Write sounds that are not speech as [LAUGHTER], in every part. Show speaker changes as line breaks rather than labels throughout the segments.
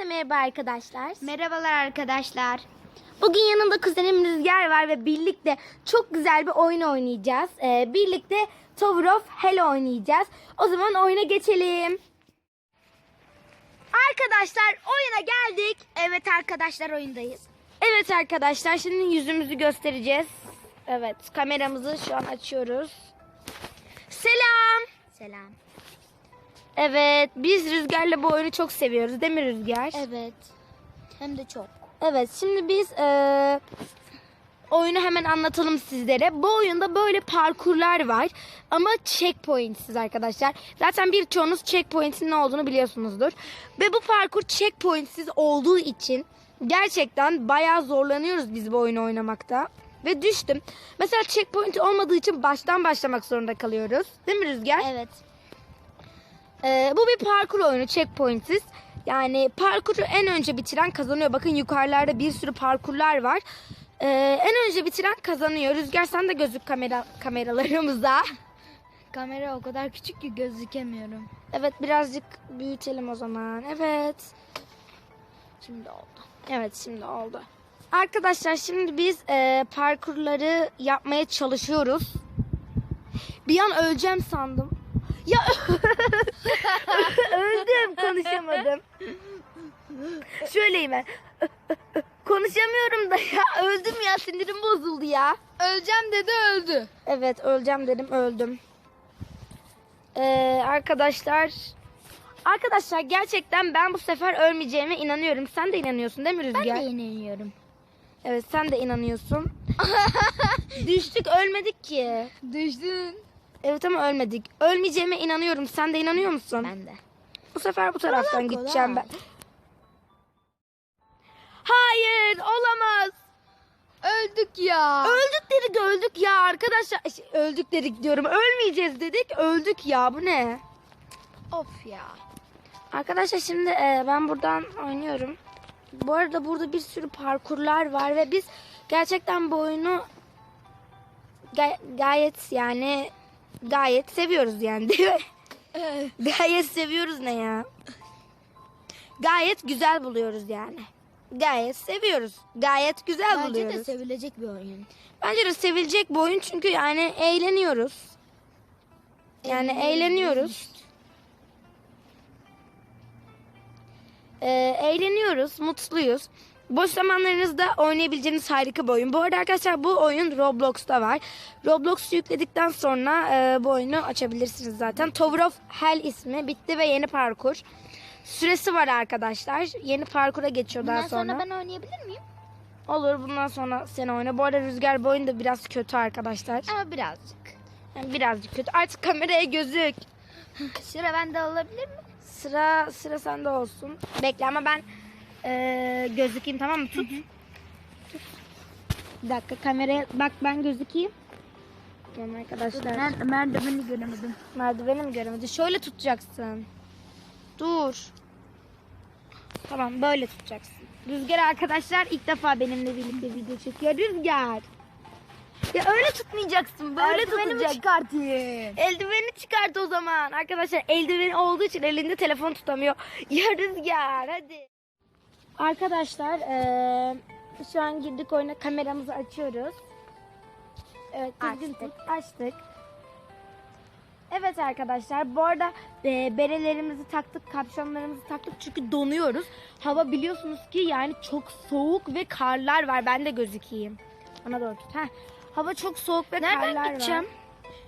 Herkese merhaba arkadaşlar.
Merhabalar arkadaşlar.
Bugün yanımda kuzenim Rüzgar var ve birlikte çok güzel bir oyun oynayacağız. Ee, birlikte Tower of Hell oynayacağız. O zaman oyuna geçelim. Arkadaşlar oyuna geldik.
Evet arkadaşlar oyundayız.
Evet arkadaşlar şimdi yüzümüzü göstereceğiz. Evet kameramızı şu an açıyoruz. Selam.
Selam.
Evet biz Rüzgar'la bu oyunu çok seviyoruz değil mi Rüzgar?
Evet. Hem de çok.
Evet şimdi biz eee, oyunu hemen anlatalım sizlere. Bu oyunda böyle parkurlar var ama checkpointsiz arkadaşlar. Zaten birçoğunuz checkpoint'in ne olduğunu biliyorsunuzdur. Ve bu parkur checkpointsiz olduğu için gerçekten bayağı zorlanıyoruz biz bu oyunu oynamakta. Ve düştüm. Mesela checkpoint olmadığı için baştan başlamak zorunda kalıyoruz. Değil mi Rüzgar?
Evet.
Ee, bu bir parkur oyunu checkpointsiz. Yani parkuru en önce bitiren kazanıyor. Bakın yukarılarda bir sürü parkurlar var. Ee, en önce bitiren kazanıyor. Rüzgar sen de gözük kamera kameralarımıza. [LAUGHS]
Kamera o kadar küçük ki gözükemiyorum.
Evet birazcık büyütelim o zaman. Evet. Şimdi oldu. Evet şimdi oldu. Arkadaşlar şimdi biz e, parkurları yapmaya çalışıyoruz. Bir an öleceğim sandım. Ya [LAUGHS] öldüm konuşamadım. Şöyleyim ben. Konuşamıyorum da ya öldüm ya sinirim bozuldu ya.
Öleceğim dedi öldü.
Evet öleceğim dedim öldüm. Ee, arkadaşlar Arkadaşlar gerçekten ben bu sefer ölmeyeceğime inanıyorum. Sen de inanıyorsun değil mi Rüzgar?
Ben de yeniliyorum.
Evet sen de inanıyorsun. [LAUGHS] Düştük ölmedik ki.
Düştün.
Evet ama ölmedik. Ölmeyeceğime inanıyorum. Sen de inanıyor musun?
Ben de.
Bu sefer bu taraftan
Kolay,
gideceğim ben.
kolay.
Hayır olamaz.
Öldük ya.
Öldük dedik öldük ya arkadaşlar. Şey, Öldük dedik diyorum. Ölmeyeceğiz dedik. Öldük ya bu ne?
of ya.
Arkadaşlar şimdi e, ben buradan oynuyorum. Bu arada burada bir sürü parkurlar var ve biz gerçekten bu oyunu gay- gayet yani gayet seviyoruz yani değil mi? gayet seviyoruz ne ya? Gayet güzel buluyoruz yani. Gayet seviyoruz. Gayet güzel
Bence
buluyoruz.
de sevilecek bir oyun.
Bence de sevilecek bir oyun çünkü yani eğleniyoruz. Yani eğleniyoruz. Ee, eğleniyoruz, mutluyuz. Boş zamanlarınızda oynayabileceğiniz harika bir oyun. Bu arada arkadaşlar bu oyun Roblox'ta var. Roblox yükledikten sonra e, bu oyunu açabilirsiniz zaten. Tower of Hell ismi bitti ve yeni parkur. Süresi var arkadaşlar. Yeni parkura geçiyor daha
Bundan sonra
sonra.
ben oynayabilir miyim?
Olur bundan sonra sen oyna. Bu arada Rüzgar bu oyun da biraz kötü arkadaşlar.
Ama birazcık.
Yani birazcık kötü. Artık kameraya gözük.
Sıra bende olabilir mi?
Sıra sıra sende olsun. Bekle ama ben eee, gözükeyim tamam mı? Tut. Tut. Bir dakika kameraya bak ben gözükeyim. Tamam arkadaşlar.
Ben merdiveni göremedim.
Merdiveni mi göremedi? Şöyle tutacaksın. Dur. Tamam böyle tutacaksın. Rüzgar arkadaşlar ilk defa benimle birlikte video çekiyor. Rüzgar. Ya öyle tutmayacaksın. Böyle tutacaksın.
çıkartayım.
Eldiveni çıkart o zaman. Arkadaşlar eldiveni olduğu için elinde telefon tutamıyor. [LAUGHS] Ya Rüzgar hadi. Arkadaşlar eee, şu an girdik oyuna kameramızı açıyoruz. Evet düzgün
Açtık.
tut. Açtık. Evet arkadaşlar bu arada e, berelerimizi taktık, kapşonlarımızı taktık çünkü donuyoruz. Hava biliyorsunuz ki yani çok soğuk ve karlar var. Ben de gözükeyim. Bana doğru tut. Heh. Hava çok soğuk ve
Nereden
karlar
gideceğim?
var.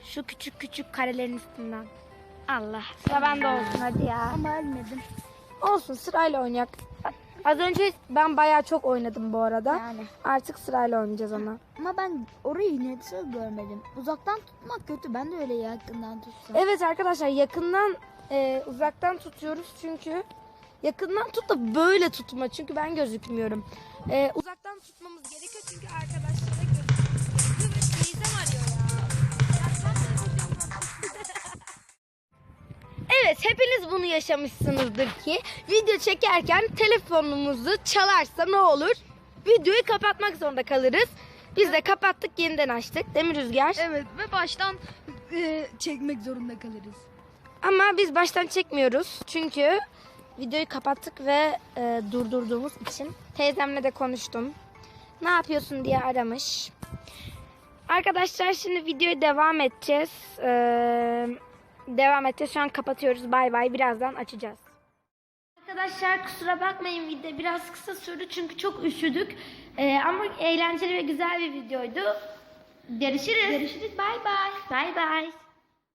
Şu küçük küçük karelerin üstünden. Allah. Sıra bende olsun hadi ya.
Ama ölmedim.
Olsun sırayla oynayak. Az önce ben bayağı çok oynadım bu arada.
Yani.
Artık sırayla oynayacağız ama.
Ama ben orayı nasıl görmedim. Uzaktan tutmak kötü. Ben de öyle yakından tutsam.
Evet arkadaşlar yakından e, uzaktan tutuyoruz çünkü yakından tut da böyle tutma çünkü ben gözükmüyorum. E, uzaktan tutmamız gerekiyor çünkü arkadaşlara bunu yaşamışsınızdır ki video çekerken telefonumuzu çalarsa ne olur? Videoyu kapatmak zorunda kalırız. Biz de kapattık yeniden açtık değil mi Rüzgar?
Evet ve baştan e, çekmek zorunda kalırız.
Ama biz baştan çekmiyoruz çünkü videoyu kapattık ve e, durdurduğumuz için teyzemle de konuştum. Ne yapıyorsun diye aramış. Arkadaşlar şimdi videoya devam edeceğiz. Ee, devam edeceğiz. Şu an kapatıyoruz. Bay bay. Birazdan açacağız. Arkadaşlar kusura bakmayın video biraz kısa sürdü çünkü çok üşüdük. Ee, ama eğlenceli ve güzel bir videoydu. Görüşürüz. Görüşürüz. Bay bay. Bay bay.